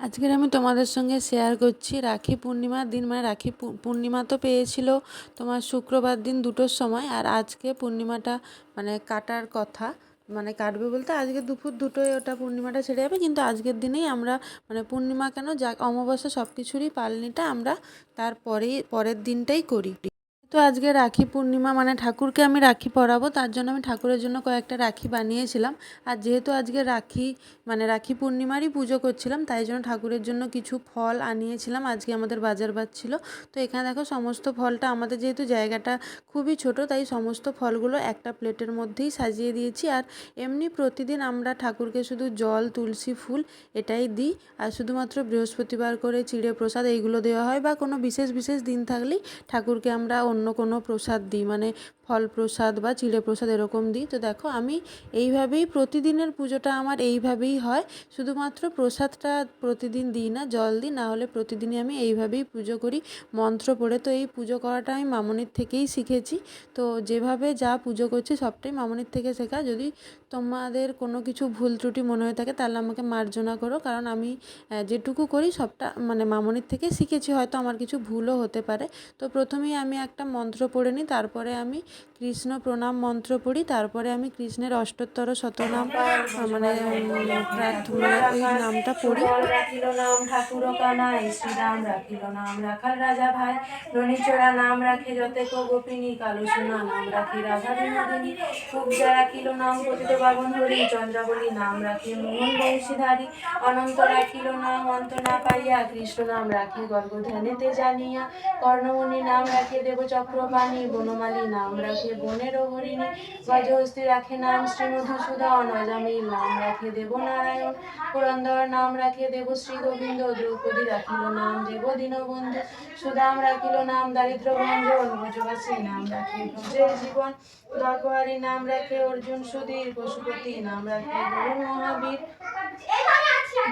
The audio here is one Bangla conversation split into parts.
আজকের আমি তোমাদের সঙ্গে শেয়ার করছি রাখি পূর্ণিমার দিন। মানে রাখি পূর্ণিমা তো পেয়েছিল তোমার শুক্রবার দিন দুটোর সময়। আর আজকে পূর্ণিমাটা মানে কাটার কথা। মানে কাটবে বলতে আজকে দুপুর দুটোয় ওটা পূর্ণিমাটা ছেড়ে যাবে। কিন্তু আজকের দিনেই আমরা মানে পূর্ণিমা কেন? যা অমাবস্যা সব কিছুরই পালনিটা আমরা তারপরেই, পরের দিনটাই করি। তো আজকে রাখি পূর্ণিমা মানে ঠাকুরকে আমি রাখি পরাবো, তার জন্য আমি ঠাকুরের জন্য কয়েকটা রাখি বানিয়েছিলাম। আর যেহেতু আজকে রাখি মানে রাখি পূর্ণিমারই পুজো করছিলাম, তাই জন্য ঠাকুরের জন্য কিছু ফল আনিয়েছিলাম। আজকে আমাদের বাজার ছিল। তো এখানে দেখো সমস্ত ফলটা, আমাদের যেহেতু জায়গাটা খুবই ছোট, তাই সমস্ত ফলগুলো একটা প্লেটের মধ্যেই সাজিয়ে দিয়েছি। আর এমনি প্রতিদিন আমরা ঠাকুরকে শুধু জল, তুলসী ফুল এটাই দিই। আর শুধুমাত্র বৃহস্পতিবার করে চিড়ে প্রসাদ এইগুলো দেওয়া হয়, বা কোনো বিশেষ বিশেষ দিন থাকলেই ঠাকুরকে আমরা কোনো প্রসাদ দিই মানে ফল প্রসাদ বা চিড়ে প্রসাদ এরকম দিই। তো দেখো, আমি এইভাবেই প্রতিদিনের পুজোটা আমার এইভাবেই হয়। শুধুমাত্র প্রসাদটা প্রতিদিন দিই না, জল দিই, না হলে প্রতিদিনই আমি এইভাবেই পুজো করি। মন্ত্র পড়ে তো এই পুজো করাটা আমি মামনির থেকেই শিখেছি। তো যেভাবে যা পুজো করছি সবটাই মামনির থেকে শেখা। যদি তোমাদের কোনো কিছু ভুল ত্রুটি মনে হয়ে থাকে, তাহলে আমাকে মার্জনা করো। কারণ আমি যেটুকু করি সবটা মানে মামনির থেকে শিখেছি। হয়তো আমার কিছু ভুলও হতে পারে। তো প্রথমেই আমি একটা মন্ত্র পড়ে নিই তারপরে আমি কৃষ্ণ প্রণাম মন্ত্র পড়ি তারপরে আমি কৃষ্ণের অষ্টোত্তর শতনাম মানে প্রার্থনা ওই নামটা পড়ি। রাখিল নাম ঠাকুর কানাই শ্রীরাম রাখিল নাম রাখাল রাজা ভাই। রণিচোরা নাম রাখে যতে গোপিনী কালো সোনা নাম রাখি রাধা বিনোদিনী। কুবজা রাখিল নাম পতিত বাবন হরি চন্দ্রাবলী নাম রাখি মোহন বংশীধারী। অনন্ত রাখিল নাম অন্ত না পাইয়া কৃষ্ণ নাম রাখি গর্গ ধ্যানেতে জানিয়া। কর্ণমণি নাম রাখে দেব চক্রপাণী বনমালী নাম রাখে বনের হরিণী গজহস্তি রাখে নাম শ্রী মধুসূদন অজামিল নাম রাখে দেবনারায়ণ, পুরন্দর নাম রাখে দেব শ্রী গোবিন্দ দ্রৌপদী রাখিল নাম দেব দীনবন্ধু সুদাম রাখিল নাম দারিদ্র ভঞ্জন ব্রজবাসী নাম রাখে ব্রজের জীবন দর্পহারী নাম রাখে অর্জুন সুধীর পশুপতি নাম রাখে গুরু মহাবীর।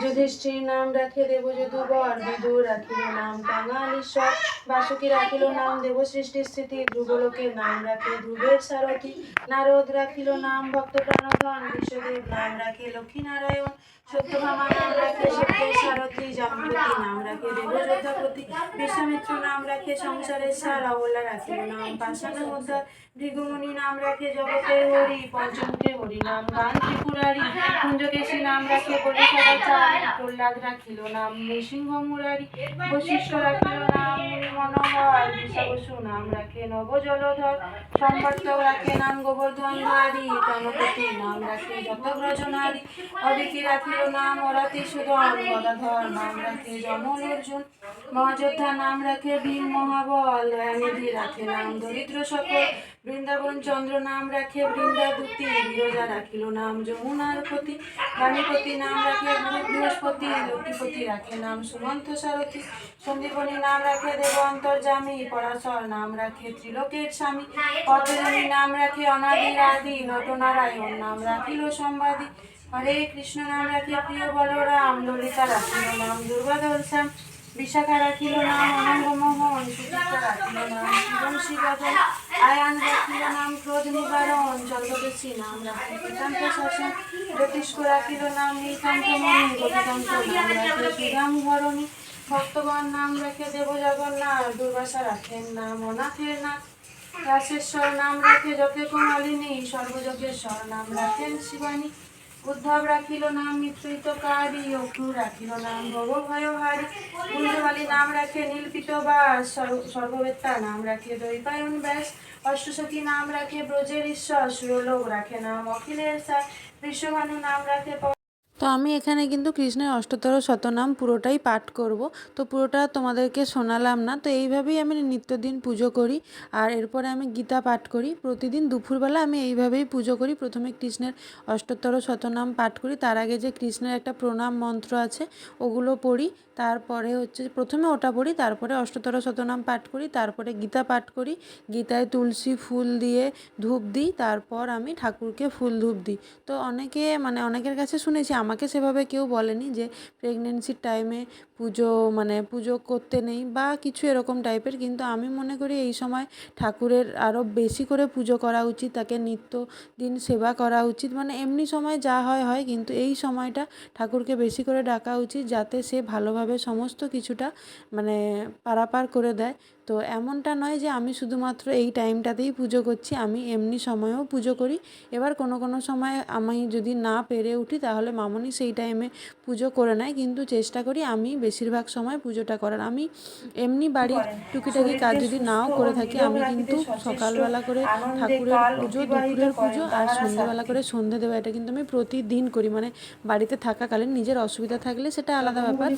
যুধিষ্ঠির নাম রাখে দেব যদুবর বিদুর রাখিল নাম কাঙালিশ্বর বাসুকি রাখিল নাম দেব সৃষ্টি স্থিতি ধ্রুবলোকের নাম রাখে ধ্রুবের সারথী। নারদ রাখিল নাম ভক্ত প্রাণধন, বিশ্বদেব নাম রাখে লক্ষ্মী লক্ষ্মীনারায়ণ সত্যভামা নাম রাখে সত্যের সারথী জাম্বতী নাম রাখে দেবযোদ্ধাপতি বিশ্বামিত্র নাম রাখে সংসারের সার অবলা রাখিল নাম। পাষাণ উদ্ধার ভৃগুমণি নাম রাখে জগতের হরি, পঞ্চমুখে হরি নাম। গান ত্রিপুরারি কুঞ্জকেশী নাম রাখে প্রহ্লাদ রাখিল নাম। নৃসিংহ মুরারি বশিষ্ঠ রাখিল নাম। মনোহর বিষবসু নাম রাখে নব জলধর সম্বর্তক রাখে নাম গোবর্ধন ধারী তনপতি নাম রাখে যতগ্রজ নারী অদিতি রাখিল নাম অরাতি সুদন গদাধর নাম রাখে অর্জুন, মহাযোদ্ধা নাম রাখে ভীম মহাবল দয়ানিধি রাখে নাম দরিদ্র সকল, বৃন্দাবন চন্দ্র নাম রাখে বৃন্দা দুতি বিরজা রাখিল নাম যমুনার পতি বাণীপতি নাম রাখে বৃহস্পতি, লক্ষ্মীপতি রাখে নাম সুমন্ত সারথী, সন্দীপনী নাম রাখে দেব অন্তর্জামী পরাশর নাম রাখে ত্রিলোকের স্বামী, পদ্মজনী নাম রাখে অনাদি আদি নটনারায়ণ নাম রাখিল সম্বাদী। হরে কৃষ্ণ নাম রাখে প্রিয় বলরাম ললিতা রাখিল নাম, দুর্গা শ্যাম বিশাখা রাখিল নাম অনঙ্গ মোহন সুচিত্রা আয়ান রাখিল নাম, ক্রোধ নিবারণ, চন্দ্রদেশী নাম রাখে পিতান্ত শাসন জ্যোতিষ্ক রাখিল নাম নীলকান্ত মণি, গোপীকান্ত নাম রাখে সুধাম ধরণী ভক্তগণ নাম রাখে দেব জগন্নাথ দুর্বাসা রাখেন নাম, অনাথের নাম রাশেশ্বর নাম রাখে যতে কুমালিনী সর্বযজ্ঞেশ্বর নাম রাখেন শিবানী উদ্ধব রাখিল নাম, মিশ্রিত কারি অক্ষু রাখিল নাম, ভব ভয় হারি কুঞ্জমালী নাম রাখে নীলপিত বাস সর্ব- সর্ববেত্তা নাম রাখে দৈপায়ন ব্যাস। অষ্টসখী নাম রাখে ব্রজের ঈশ্বর, সুরলোক রাখে নাম অখিলের সার বিশ্বভানু নাম রাখে তো আমি এখানে কিন্তু কৃষ্ণের অষ্টতর শতনাম পুরোটাই পাঠ করব। তো পুরোটা তোমাদেরকে শোনালাম না। তো এইভাবেই আমি নিত্যদিন পুজো করি আর এরপরে আমি গীতা পাঠ করি। প্রতিদিন দুপুরবেলা আমি এইভাবেই পুজো করি। প্রথমে কৃষ্ণের অষ্টতর শতনাম পাঠ করি। তার আগে যে কৃষ্ণের একটা প্রণাম মন্ত্র আছে, ওগুলো পড়ি। তারপরে হচ্ছে প্রথমে ওটা পড়ি, তারপরে অষ্টতর শতনাম পাঠ করি, তারপরে গীতা পাঠ করি। গীতায় তুলসী ফুল দিয়ে ধূপ দিই, তারপর আমি ঠাকুরকে ফুল ধূপ দিই। তো অনেকে মানে অনেকের কাছে শুনেছি আমাকে সেভাবে কেউ বলেনি যে প্রেগনেন্সির টাইমে পুজো মানে পুজো করতে নেই বা কিছু এরকম টাইপের কিন্তু আমি মনে করি এই সময় ঠাকুরের আরও বেশি করে পুজো করা উচিত, তাকে নিত্য দিন সেবা করা উচিত। মানে এমনি সময় যা হয় হয়, কিন্তু এই সময়টা ঠাকুরকে বেশি করে ডাকা উচিত, যাতে সে ভালোভাবে সমস্ত কিছুটা মানে পারাপার করে দেয়। তো এমনটা নয় যে আমি শুধুমাত্র এই টাইমটাতেই পুজো করছি, আমি এমনি সময়েও পুজো করি। এবার কোনো কোনো সময় আমি যদি না পেরে উঠি, তাহলে মামনি সেই টাইমে পুজো করে নেয়। কিন্তু চেষ্টা করি আমি বেশিরভাগ সময় পুজোটা করার। আমি এমনি বাড়ির টুকিটাকি কাজ যদি নাও করে থাকি, আমি কিন্তু সকালবেলা করে ঠাকুরের পুজো, দুপুরের পুজো আর সন্ধ্যেবেলা করে সন্ধে দেওয়া, এটা কিন্তু আমি প্রতিদিন করি। মানে বাড়িতে থাকাকালীন নিজের অসুবিধা থাকলে সেটা আলাদা ব্যাপার।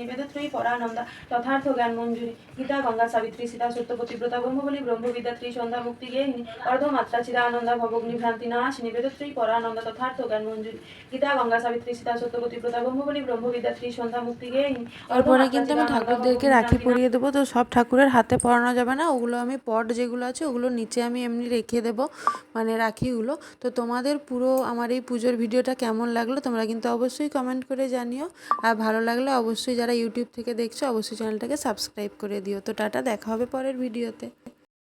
নিবেদত্রয়ী পরানন্দা। যথার্থ জ্ঞান মঞ্জুরি। গীতা গঙ্গা সাবিত্রী সীতা সত্যপতি ব্রতা ব্রহ্মবলী ব্রহ্মবিদাত্রী সন্ধ্যা মুক্তি গে অর্ধ মাত্রা চিদানন্দা ভবগ্নি ভ্রান্তি না নিবেদত্রয়ী পরানন্দা তথার্থ জ্ঞান মঞ্জুরি। গীতা গঙ্গা সাবিত্রী সীতা সত্যপতি ব্রতা ব্রহ্মবলী ব্রহ্মবিদাত্রী সন্ধ্যা মুক্তি গে এরপরে কিন্তু আমি ঠাকুরদেরকে রাখি পরিয়ে দেবো। তো সব ঠাকুরের হাতে পরানো যাবে না। ওগুলো আমি পট যেগুলো আছে ওগুলো নিচে আমি এমনি রেখে দেবো। মানে রাখিগুলো তো তোমাদের পুরো আমার এই পুজোর ভিডিওটা কেমন লাগল তোমরা কিন্তু অবশ্যই কমেন্ট করে জানিও। আর ভালো লাগলে অবশ্যই যারা ইউটিউব থেকে দেখছ, অবশ্যই চ্যানেলটাকে সাবস্ক্রাইব করে দিও। তো টাটা, দেখা হবে পরের ভিডিওতে